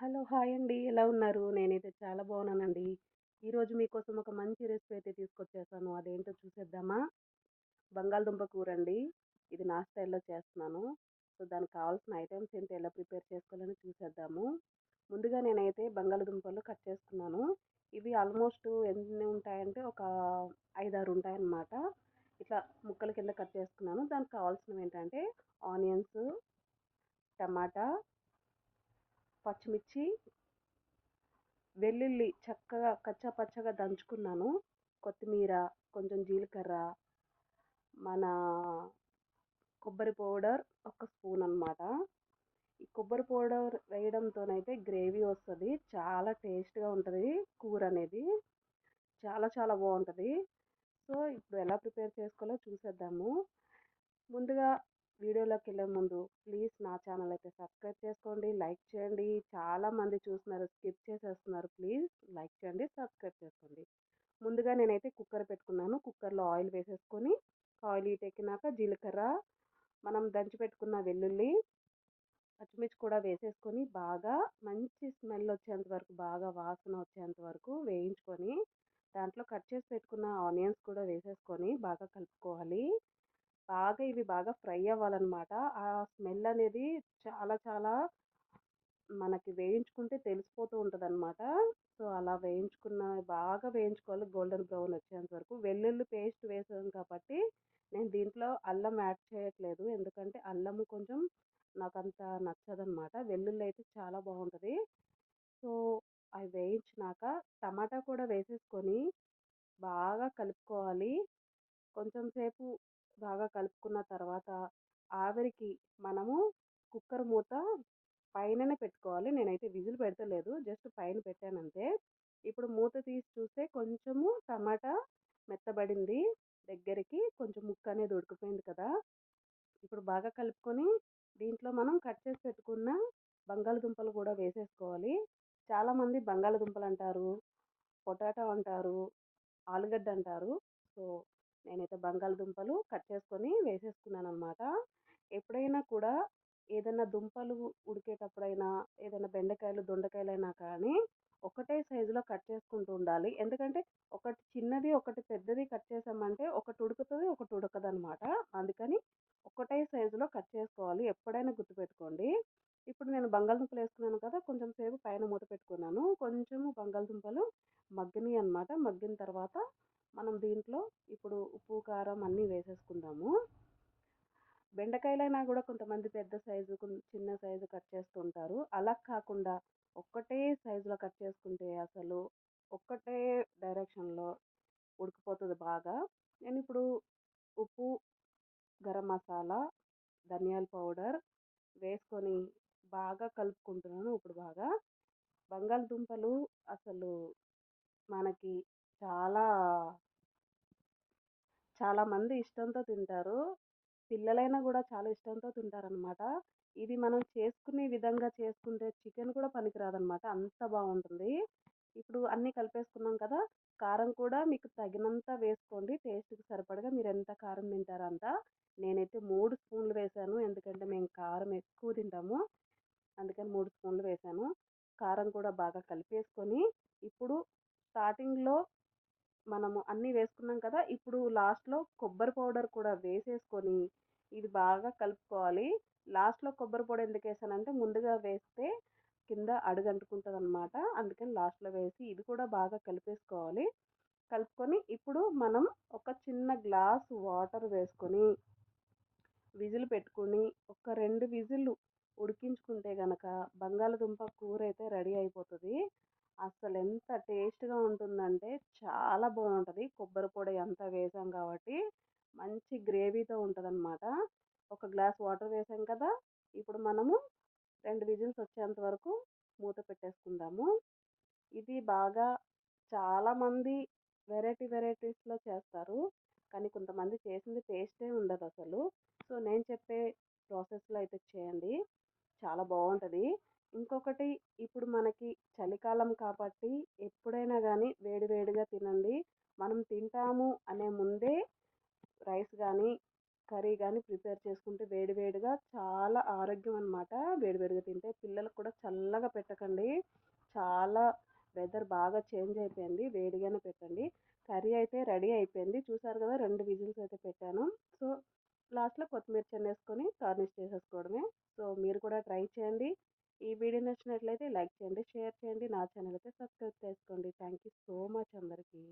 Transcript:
Hello hi అండి. ఎలా ఉన్నారు? నేనైతే చాలా బాగున్నానండి. ఈరోజు మీకోసం ఒక మంచి రెసిపీ అయితే తీసుకొచ్చేసాను. అదేంటో చూసేద్దామా? బంగాళదుంప కూర అండి ఇది నా స్టైల్లో చేస్తున్నాను. సో దానికి కావాల్సిన ఐటమ్స్ ఏంటి ఎలా ప్రిపేర్ చేసుకోవాలని చూసేద్దాము. ముందుగా నేనైతే బంగాళదుంపలు కట్ చేసుకున్నాను. ఇవి ఆల్మోస్ట్ ఎన్ని ఉంటాయంటే ఒక ఐదారు ఉంటాయన్నమాట. ఇట్లా ముక్కల కింద కట్ చేసుకున్నాను. దానికి కావాల్సినవి ఏంటంటే ఆనియన్స్ టమాటా పచ్చిమిర్చి వెల్లుల్లి చక్కగా కచ్చా పచ్చగా దంచుకున్నాను. కొత్తిమీర కొంచెం జీలకర్ర మన కొబ్బరి పౌడర్ ఒక స్పూన్ అనమాట ఈ కొబ్బరి పౌడర్ వేయడంతోనైతే గ్రేవీ వస్తుంది. చాలా టేస్ట్గా ఉంటుంది కూర అనేది. చాలా చాలా బాగుంటుంది. సో ఇప్పుడు ఎలా ప్రిపేర్ చేసుకోవాలో చూసేద్దాము. ముందుగా వీడియోలోకి వెళ్ళే ముందు ప్లీజ్ నా ఛానల్ అయితే సబ్స్క్రైబ్ చేసుకోండి లైక్ చేయండి. చాలామంది చూస్తున్నారు స్కిప్ చేసేస్తున్నారు. ప్లీజ్ లైక్ చేయండి సబ్స్క్రైబ్ చేసుకోండి. ముందుగా నేనైతే కుక్కర్ పెట్టుకున్నాను. కుక్కర్లో ఆయిల్ వేసేసుకొని ఆయిల్ హీట్ ఎక్కినాక జీలకర్ర మనం దంచి పెట్టుకున్న వెల్లుల్లి పచ్చిమిర్చి కూడా వేసేసుకొని బాగా మంచి స్మెల్ వచ్చేంత వరకు బాగా వాసన వచ్చేంత వరకు వేయించుకొని దాంట్లో కట్ చేసి పెట్టుకున్న ఆనియన్స్ కూడా వేసేసుకొని బాగా కలుపుకోవాలి. బాగా ఇవి బాగా ఫ్రై అవ్వాలన్నమాట. ఆ స్మెల్ అనేది చాలా చాలా మనకి వేయించుకుంటే తెలిసిపోతూ ఉంటుంది అనమాట సో అలా వేయించుకున్న బాగా వేయించుకోవాలి. గోల్డెన్ బ్రౌన్ వచ్చేంత వరకు. వెల్లుల్లి పేస్ట్ వేసాం కాబట్టి నేను దీంట్లో అల్లం యాడ్ చేయట్లేదు. ఎందుకంటే అల్లం కొంచెం నాకు అంత నచ్చదనమాట వెల్లుల్లి అయితే చాలా బాగుంటుంది. సో అవి వేయించినాక టమాటా కూడా వేసేసుకొని బాగా కలుపుకోవాలి. కొంచెం సేపు బాగా కలుపుకున్న తర్వాత ఆవిరికి మనము కుక్కర్ మూత పైననే పెట్టుకోవాలి. నేనైతే విజిల్ పెడతలేదు. జస్ట్ పైన పెట్టానంతే. ఇప్పుడు మూత తీసి చూస్తే కొంచెము టమాటా మెత్తబడింది దగ్గరికి. కొంచెం ముక్క అనేది ఉడికిపోయింది కదా. ఇప్పుడు బాగా కలుపుకొని దీంట్లో మనం కట్ చేసి పెట్టుకున్న బంగాళదుంపలు కూడా వేసేసుకోవాలి. చాలామంది బంగాళదుంపలు అంటారు పొటాటో అంటారు ఆలుగడ్డ అంటారు. సో నేనైతే బంగాళదుంపలు కట్ చేసుకొని వేసేసుకున్నాను అనమాట ఎప్పుడైనా కూడా ఏదైనా దుంపలు ఉడికేటప్పుడైనా ఏదైనా బెండకాయలు దొండకాయలు అయినా కానీ ఒకటే సైజులో కట్ చేసుకుంటూ ఉండాలి. ఎందుకంటే ఒకటి చిన్నది ఒకటి పెద్దది కట్ చేసామంటే ఒకటి ఉడుకుతుంది ఒకటి ఉడకదు అనమాట అందుకని ఒకటే సైజులో కట్ చేసుకోవాలి. ఎప్పుడైనా గుర్తుపెట్టుకోండి. ఇప్పుడు నేను బంగాళదుంపలు వేసుకున్నాను కదా కొంచెం సేపు పైన మూత పెట్టుకున్నాను. కొంచెము బంగాళదుంపలు మగ్గినాయి అనమాట మగ్గిన తర్వాత మనం దీంట్లో ఇప్పుడు ఉప్పు కారం అన్నీ వేసేసుకుందాము. బెండకాయలైనా కూడా కొంతమంది పెద్ద సైజు చిన్న సైజు కట్ చేస్తుంటారు అలా కాకుండా ఒక్కటే సైజులో కట్ చేసుకుంటే అసలు ఒక్కటే డైరెక్షన్లో ఉడికిపోతుంది బాగా. నేను ఇప్పుడు ఉప్పు గరం మసాలా ధనియాల పౌడర్ వేసుకొని బాగా కలుపుకుంటున్నాను ఇప్పుడు బాగా. బంగాళదుంపలు అసలు మనకి చాలా చాలామంది ఇష్టంతో తింటారు. పిల్లలైనా కూడా చాలా ఇష్టంతో తింటారనమాట ఇది మనం చేసుకునే విధంగా చేసుకుంటే చికెన్ కూడా పనికిరాదనమాట అంత బాగుంటుంది. ఇప్పుడు అన్నీ కలిపేసుకున్నాం కదా కారం కూడా మీకు తగినంత వేసుకోండి. టేస్ట్కి సరిపడగా మీరు ఎంత కారం తింటారో అంత నేనైతే మూడు స్పూన్లు వేసాను. ఎందుకంటే మేము కారం ఎక్కువ తింటాము. అందుకని మూడు స్పూన్లు వేసాను. కారం కూడా బాగా కలిపేసుకొని ఇప్పుడు స్టార్టింగ్లో మనము అన్నీ వేసుకున్నాం కదా! ఇప్పుడు లాస్ట్లో కొబ్బరి పౌడర్ కూడా వేసేసుకొని ఇది బాగా కలుపుకోవాలి. లాస్ట్లో కొబ్బరి పొడి ఎందుకు వేసానంటే ముందుగా వేస్తే కింద అడుగంటుకుంటుంది అనమాట అందుకని లాస్ట్లో వేసి ఇది కూడా బాగా కలిపేసుకోవాలి. కలుపుకొని ఇప్పుడు మనం ఒక చిన్న గ్లాస్ వాటర్ వేసుకొని విజిల్ పెట్టుకొని ఒక రెండు విజిల్లు ఉడికించుకుంటే కనుక బంగాళదుంప కూర అయితే రెడీ అయిపోతుంది. అసలు ఎంత టేస్ట్గా ఉంటుందంటే చాలా బాగుంటుంది కొబ్బరి పొడి అంతా వేసాం కాబట్టి మంచి గ్రేవీతో ఉంటుంది అనమాట ఒక గ్లాస్ వాటర్ వేసాం కదా! ఇప్పుడు మనము రెండు విజిల్స్ వచ్చేంత వరకు మూత పెట్టేసుకుందాము. ఇది బాగా చాలామంది వెరైటీ వెరైటీస్లో చేస్తారు. కానీ కొంతమంది చేసింది టేస్టే ఉండదు అసలు. సో నేను చెప్పే ప్రాసెస్లో అయితే చేయండి. చాలా బాగుంటుంది ఇంకొకటి ఇప్పుడు మనకి చలికాలం కాబట్టి ఎప్పుడైనా కానీ వేడివేడిగా తినండి. మనం తింటాము అనే ముందే రైస్ కానీ కర్రీ కానీ ప్రిపేర్ చేసుకుంటే వేడివేడిగా చాలా ఆరోగ్యం అనమాట వేడివేడిగా తింటే పిల్లలకు కూడా చల్లగా పెట్టకండి. చాలా వెదర్ బాగా చేంజ్ అయిపోయింది. వేడిగానే పెట్టండి. కర్రీ అయితే రెడీ అయిపోయింది. చూసారు కదా రెండు విజిల్స్ అయితే పెట్టాను. సో లాస్ట్లో కొత్తిమీర చెన్న వేసుకొని గార్నిష్ చేసేసుకోవడమే. సో మీరు కూడా ట్రై చేయండి. ఈ వీడియో నచ్చినట్లయితే లైక్ చేయండి షేర్ చేయండి నా ఛానల్ అయితే సబ్స్క్రైబ్ చేసుకోండి. థ్యాంక్ యూ సో మచ్ అందరికీ.